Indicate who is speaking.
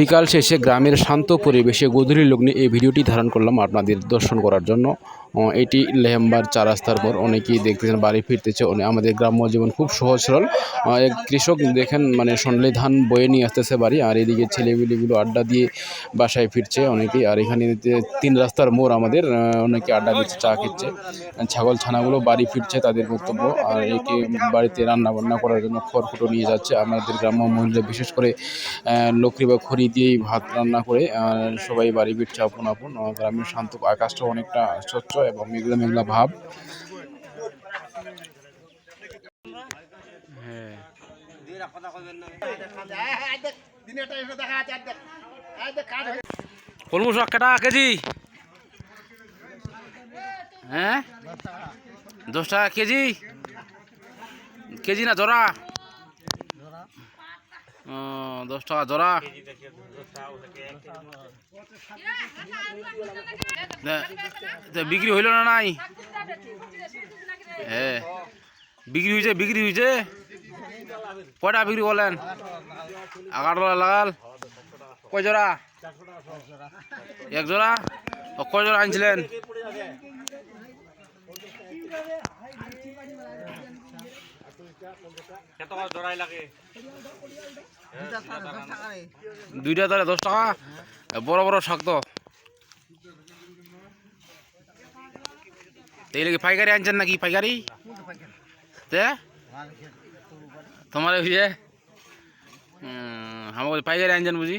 Speaker 1: বিকাল শেষে গ্রামের শান্ত পরিবেশে গোধূলি লগ্নে এই ভিডিওটি ধারণ করলাম আপনাদের দর্শন করার জন্য। এটি লেহেম্বার চার রাস্তার পর অনেকেই দেখতেছেন, বাড়ি ফিরতেছে। আমাদের গ্রাম্য জীবন খুব সহজ, সরল। এক কৃষক দেখেন মানে সন্ডলে ধান বয়ে নিয়ে আসতেছে বাড়ি, আর এদিকে ছেলেগুলিগুলো আড্ডা দিয়ে বাসায় ফিরছে অনেকেই। আর এখানে তিন রাস্তার মোড় আমাদের অনেকে আড্ডা দিচ্ছে, চা খেচ্ছে। ছাগল ছানাগুলো বাড়ি ফিরছে তাদের বক্তব্য আর একে বাড়িতে রান্না বান্না করার জন্য খড়কুটো নিয়ে যাচ্ছে। আমাদের গ্রাম্য মহিলা বিশেষ করে লকড়ি বা খড়ি দিয়েই ভাত রান্না করে সবাই বাড়ি ফিরছে আপন আপন। গ্রামের শান্ত আকাশটা অনেকটা স্বচ্ছ এবং মেঘলা মেঘলা ভাব। হ্যাঁ। শাক কাটা কেজি? হ্যাঁ? দশ টাকা কেজি? কেজি না ও দশ টাকা জোড়া। বিক্রি হইল না নাই? হ্যাঁ বিক্রি হয়েছে বিক্রি হয়েছে কয়টা বিক্রি করলেন? এগারো টাকা লাগাল। কয় জোড়া? এক জোড়া? কয় জোড়া আনছিলেন? দুইটা তাহলে দশ টাকা। বড় বড় শক্ত এই কি পাইকারি আনছেন নাকি পাইকারি তে? তোমার বুঝে আমাকে পাইকারি আনছেন বুঝি।